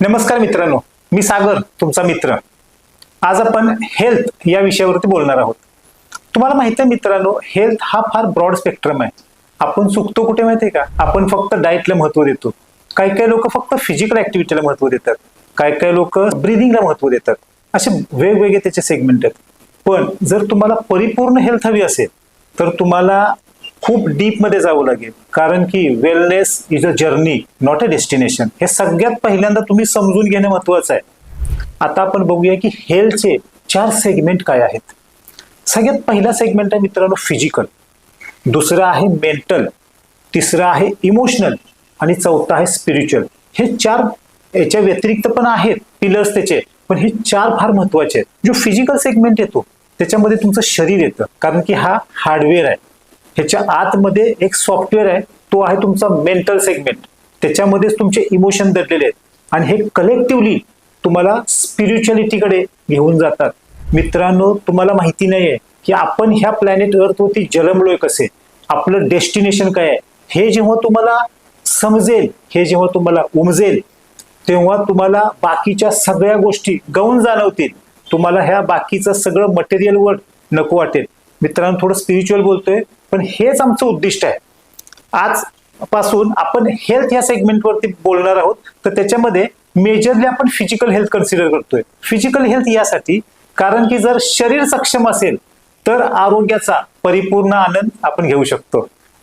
नमस्कार मित्रांनो मी सागर तुमचा मित्र. आज आपण हेल्थ या विषयावरती बोलणार आहोत. तुम्हाला माहिती आहे मित्रांनो हेल्थ हा फार ब्रॉड स्पेक्ट्रम आहे. आपण चुकतो कुठे माहितीये का? आपण फक्त डाएटला महत्त्व देतो. काही काही लोक फक्त फिजिकल ऍक्टिव्हिटीला महत्त्व देतात. काही काही लोक ब्रिदिंगला महत्त्व देतात. असे वेगवेगळे त्याचे सेगमेंट आहेत. पण जर तुम्हाला परिपूर्ण हेल्थ हवी असेल तर तुम्हाला खूप डीपमध्ये जावं लागेल. कारण की wellness is a journey not a destination हे सगळ्यात पहिल्यांदा तुम्ही समजून घेणं महत्वाचं आहे. आता आपण बघूया की हेल्थचे चार सेगमेंट काय आहेत. सगळ्यात पहिला सेगमेंट आहे मित्रांनो फिजिकल दुसरं आहे मेंटल तिसरं आहे इमोशनल आणि चौथा आहे स्पिरिच्युअल हे चार याच्या व्यतिरिक्त पण आहेत पिलर्स त्याचे. पण हे चार फार महत्त्वाचे आहेत. जो फिजिकल सेगमेंट येतो त्याच्यामध्ये तुमचं शरीर येतं. कारण की हा हार्डवेअर आहे. ह्याच्या आतमध्ये एक सॉफ्टवेअर आहे तो आहे तुमचा मेंटल सेगमेंट त्याच्यामध्येच तुमचे इमोशन दडलेले आहेत. आणि हे कलेक्टिव्हली तुम्हाला स्पिरिच्युअलिटीकडे घेऊन जातात. मित्रांनो तुम्हाला माहिती नाहीये की आपण ह्या प्लॅनेट अर्थवरती जलमलोय कसे? आपलं डेस्टिनेशन काय आहे? हे जेव्हा तुम्हाला समजेल हे जेव्हा तुम्हाला उमजेल तेव्हा तुम्हाला बाकीच्या सगळ्या गोष्टी गवून जाणवतील. तुम्हाला ह्या बाकीचं सगळं मटेरियल वर नको वाटेल. मित्रांनो थोडं स्पिरिच्युअल बोलतोय. पण हेच आमचं उद्दिष्ट आहे. आज पासून आपण हेल्थ या सेगमेंटवरती बोलणार आहोत. तर त्याच्यामध्ये मेजरली आपण फिजिकल हेल्थ कन्सिडर करतोय. फिजिकल हेल्थ यासाठी कारण की जर शरीर सक्षम असेल तर आरोग्याचा परिपूर्ण आनंद आपण घेऊ शकतो.